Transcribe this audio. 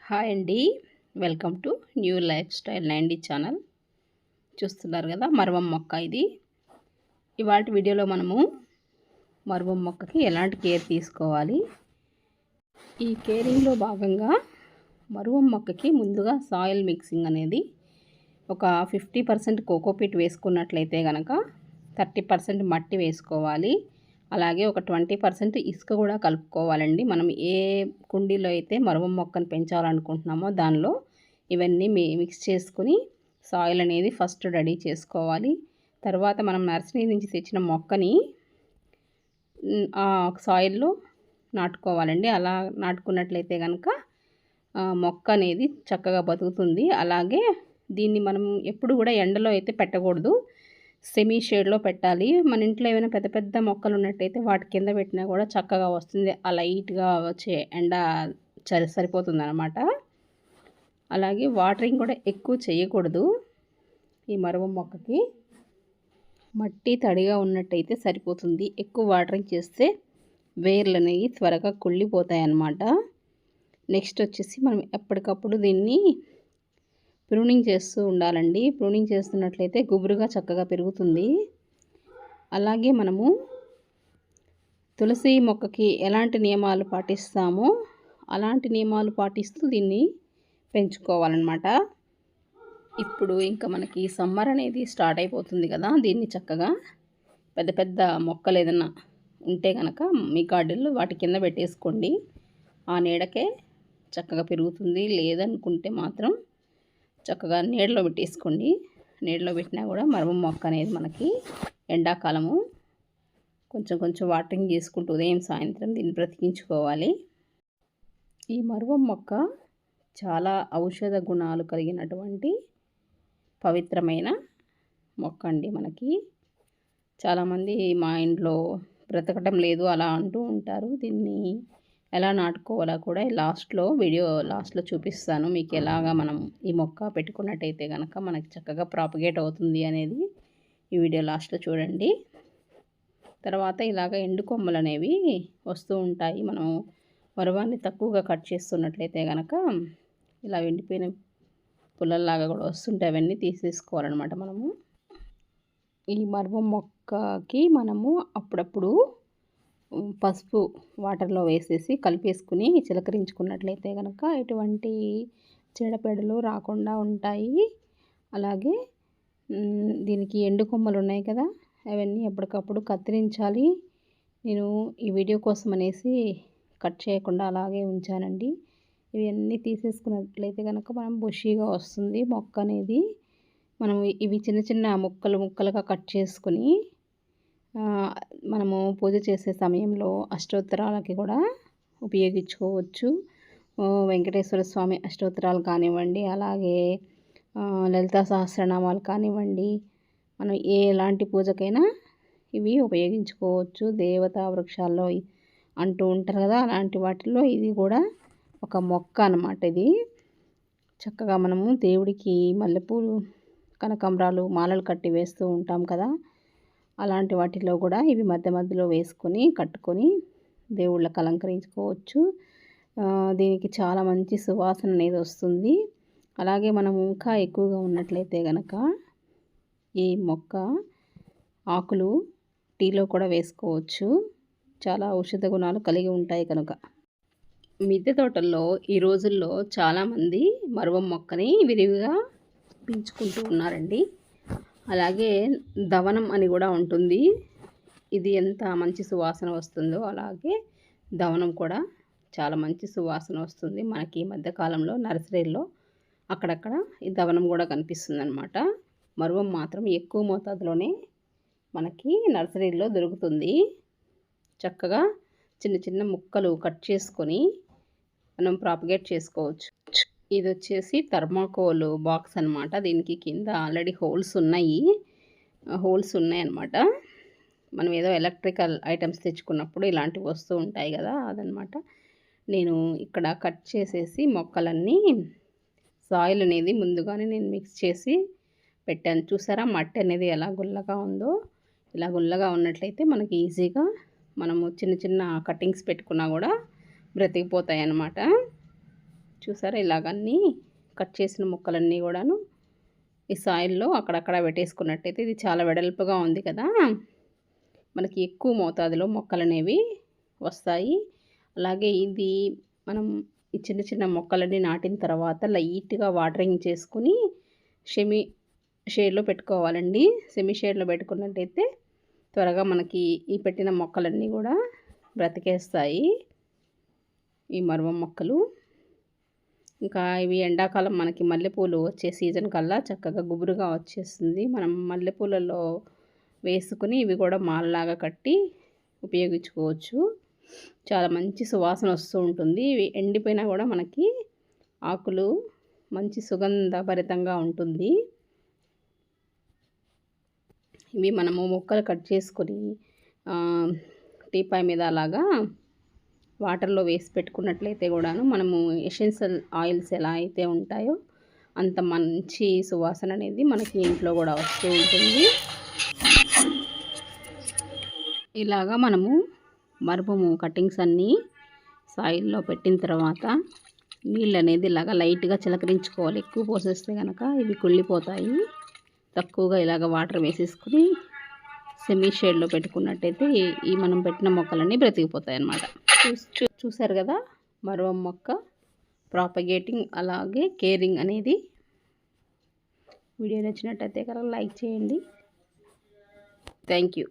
Hi అండి. Welcome to new lifestyle ninety channel. చూస్తున్నారు కదా మరవం మొక్క ఇది. ఇవాళ వీడియోలో మనము మరవం మొక్కకి ఎలాంటి కేర్ తీసుకోవాలి? ఈ కేరింగ్లో భాగంగా మరువం మొక్కకి ముందుగా సాయిల్ మిక్సింగ్ అనేది ఒక ఫిఫ్టీ పర్సెంట్ కోకోపీట్ వేసుకున్నట్లయితే కనుక థర్టీ పర్సెంట్ మట్టి వేసుకోవాలి. అలాగే ఒక ట్వంటీ పర్సెంట్ ఇసుక కూడా కలుపుకోవాలండి. మనం ఏ కుండీలో అయితే మరువం మొక్కను పెంచాలనుకుంటున్నామో దానిలో ఇవన్నీ మిక్స్ చేసుకుని సాయిల్ అనేది ఫస్ట్ రెడీ చేసుకోవాలి. తర్వాత మనం నర్సరీ నుంచి తెచ్చిన మొక్కని ఆ సాయిల్లో నాటుకోవాలండి. అలా నాటుకున్నట్లయితే కనుక మొక్క అనేది చక్కగా బతుకుతుంది. అలాగే దీన్ని మనం ఎప్పుడు కూడా ఎండలో అయితే పెట్టకూడదు. సెమీ షేడ్లో పెట్టాలి. మన ఇంట్లో ఏమైనా పెద్ద పెద్ద మొక్కలు ఉన్నట్టయితే వాటి కింద పెట్టినా కూడా చక్కగా వస్తుంది. ఆ లైట్గా వచ్చే ఎండ సరి సరిపోతుంది అనమాట అలాగే వాటరింగ్ కూడా ఎక్కువ చేయకూడదు ఈ మరవ మొక్కకి. మట్టి తడిగా ఉన్నట్టయితే సరిపోతుంది. ఎక్కువ వాటరింగ్ చేస్తే వేర్లు అనేవి త్వరగా కుళ్ళిపోతాయి అన్నమాట నెక్స్ట్ వచ్చేసి మనం ఎప్పటికప్పుడు దీన్ని ప్రూనింగ్ చేస్తూ ఉండాలండి. ప్రూనింగ్ చేస్తున్నట్లయితే గుబురుగా చక్కగా పెరుగుతుంది. అలాగే మనము తులసి మొక్కకి ఎలాంటి నియమాలు పాటిస్తామో అలాంటి నియమాలు పాటిస్తూ దీన్ని పెంచుకోవాలన్నమాట. ఇప్పుడు ఇంకా మనకి సమ్మర్ అనేది స్టార్ట్ అయిపోతుంది కదా దీన్ని చక్కగా పెద్ద పెద్ద మొక్కలు ఏదన్నా ఉంటే కనుక మీ గార్డెన్లో వాటి కింద పెట్టేసుకోండి. ఆ నీడకే చక్కగా పెరుగుతుంది. లేదనుకుంటే మాత్రం చక్కగా నీడలో పెట్టేసుకోండి. నీడలో పెట్టినా కూడా మరమ మొక్క అనేది మనకి ఎండాకాలము కొంచెం కొంచెం వాటరింగ్ చేసుకుంటూ ఉదయం సాయంత్రం దీన్ని బ్రతికించుకోవాలి. ఈ మరువం మొక్క చాలా ఔషధ గుణాలు కలిగినటువంటి పవిత్రమైన మొక్క అండి మనకి. చాలామంది మా ఇంట్లో బ్రతకటం లేదు అలా అంటూ ఉంటారు. దీన్ని ఎలా నాటుకోవాలో కూడా లాస్ట్లో వీడియో లాస్ట్లో చూపిస్తాను. మీకు ఎలాగా మనం ఈ మొక్క పెట్టుకున్నట్టయితే కనుక మనకి చక్కగా ప్రాపగేట్ అవుతుంది అనేది ఈ వీడియో లాస్ట్లో చూడండి. తర్వాత ఇలాగ ఎండు కొమ్మలు అనేవి వస్తూ ఉంటాయి. మనం వరవాన్ని తక్కువగా కట్ చేస్తున్నట్లయితే కనుక ఇలా ఎండిపోయిన పుల్లల్లాగా కూడా వస్తుంటే అవన్నీ తీసేసుకోవాలన్నమాట మనము. ఈ మర్వం మొక్కకి మనము అప్పుడప్పుడు పసుపు వాటర్లో వేసేసి కలిపేసుకుని చిలకరించుకున్నట్లయితే కనుక ఎటువంటి చీడపీడలు రాకుండా ఉంటాయి. అలాగే దీనికి ఎండు కొమ్మలు ఉన్నాయి కదా అవన్నీ ఎప్పటికప్పుడు కత్తిరించాలి. నేను ఈ వీడియో కోసం అనేసి కట్ చేయకుండా అలాగే ఉంచానండి. ఇవన్నీ తీసేసుకున్నట్లయితే కనుక మనం బుషీగా వస్తుంది మొక్క అనేది. మనం ఇవి చిన్న చిన్న ముక్కలు ముక్కలుగా కట్ చేసుకుని మనము పూజ చేసే సమయంలో అష్టోత్తరాలకి కూడా ఉపయోగించుకోవచ్చు. వెంకటేశ్వర స్వామి అష్టోత్తరాలు కానివ్వండి అలాగే లలితా సహస్రనామాలు కానివ్వండి మనం ఏ ఎలాంటి పూజకైనా ఇవి ఉపయోగించుకోవచ్చు. దేవతా వృక్షాల్లో అంటూ ఉంటారు కదా అలాంటి వాటిల్లో ఇది కూడా ఒక మొక్క అనమాట ఇది. చక్కగా మనము దేవుడికి మల్లెపూలు కనకాంబరాలు మాలలు కట్టి వేస్తూ ఉంటాం కదా. అలాంటి వాటిలో కూడా ఇవి మధ్య మధ్యలో వేసుకొని కట్టుకొని దేవుళ్ళకి అలంకరించుకోవచ్చు దీనికి చాలా మంచి సువాసన అనేది వస్తుంది. అలాగే మనం ఇంకా ఎక్కువగా ఉన్నట్లయితే కనుక ఈ మొక్క ఆకులు టీలో కూడా వేసుకోవచ్చు. చాలా ఔషధ గుణాలు కలిగి ఉంటాయి కనుక. మిద్దె తోటల్లో ఈ రోజుల్లో చాలామంది మరువం మొక్కని విరివిగా పెంచుకుంటూ ఉన్నారండి. అలాగే దవనం అని కూడా ఉంటుంది. ఇది ఎంత మంచి సువాసన వస్తుందో అలాగే దవనం కూడా చాలా మంచి సువాసన వస్తుంది. మనకి ఈ మధ్యకాలంలో నర్సరీల్లో అక్కడక్కడ ఈ దవనం కూడా కనిపిస్తుంది అనమాట మరువం మాత్రం ఎక్కువ మోతాదులోనే మనకి నర్సరీలో దొరుకుతుంది. చక్కగా చిన్న చిన్న ముక్కలు కట్ చేసుకొని మనం ప్రాపగేట్ చేసుకోవచ్చు. ఇది వచ్చేసి థర్మాకోల్ బాక్స్ అనమాట దీనికి కింద ఆల్రెడీ హోల్స్ ఉన్నాయి. హోల్స్ ఉన్నాయి అనమాట మనం ఏదో ఎలక్ట్రికల్ ఐటమ్స్ తెచ్చుకున్నప్పుడు ఇలాంటివి వస్తూ ఉంటాయి కదా అదనమాట నేను ఇక్కడ కట్ చేసేసి మొక్కలన్నీ సాయిల్ అనేది ముందుగానే నేను మిక్స్ చేసి పెట్టాను. చూసారా? మట్టి అనేది ఎలా గుల్లగా ఉందో? ఇలా గుల్లగా ఉన్నట్లయితే మనకి ఈజీగా మనము చిన్న చిన్న కటింగ్స్ పెట్టుకున్నా కూడా బ్రతికిపోతాయి అన్నమాట చూసారా? ఇలాగన్నీ కట్ చేసిన ముక్కలన్నీ కూడాను ఈ సాయిల్లో అక్కడక్కడ పెట్టేసుకున్నట్టయితే ఇది చాలా వెడల్పుగా ఉంది కదా. మనకి ఎక్కువ మోతాదులో మొక్కలు అనేవి వస్తాయి. అలాగే ఇది మనం ఈ చిన్న చిన్న మొక్కలన్నీ నాటిన తర్వాత లైట్గా వాటరింగ్ చేసుకుని సెమీ షేడ్లో పెట్టుకోవాలండి. సెమీ షేడ్లో పెట్టుకున్నట్టయితే త్వరగా మనకి ఈ పెట్టిన మొక్కలన్నీ కూడా బ్రతికేస్తాయి. ఈ మరువ మొక్కలు. ఇంకా ఇవి ఎండాకాలం మనకి మల్లెపూలు వచ్చే సీజన్ కల్లా చక్కగా గుబురుగా వచ్చేస్తుంది. మనం మల్లెపూలలో వేసుకుని ఇవి కూడా మాలలాగా కట్టి ఉపయోగించుకోవచ్చు. చాలా మంచి సువాసన వస్తూ ఉంటుంది. ఇవి ఎండిపోయినా కూడా మనకి ఆకులు మంచి సుగంధభరితంగా ఉంటుంది. ఇవి మనము ముక్కలు కట్ చేసుకొని టీపాయ్ మీద అలాగా వాటర్లో వేసి పెట్టుకున్నట్లయితే కూడాను మనము ఎసెన్షియల్ ఆయిల్స్ ఎలా అయితే ఉంటాయో అంత మంచి సువాసన అనేది మనకి ఇంట్లో కూడా వస్తూ ఉంటుంది. ఇలాగా మనము మరుపము కటింగ్స్ అన్నీ సాయిల్లో పెట్టిన తర్వాత నీళ్ళు అనేది ఇలాగ లైట్గా చిలకరించుకోవాలి. ఎక్కువ పోసేస్తే కనుక ఇవి కుళ్ళిపోతాయి. తక్కువగా ఇలాగ వాటర్ వేసేసుకుని సెమీ షేడ్లో పెట్టుకున్నట్టయితే ఈ మనం పెట్టిన మొక్కలన్నీ బ్రతికిపోతాయి అన్నమాట చూ చూసారు కదా? మరో మొక్క. ప్రాపగేటింగ్ అలాగే కేరింగ్ అనేది. వీడియో నచ్చినట్టయితే కనుక లైక్ చేయండి. Thank you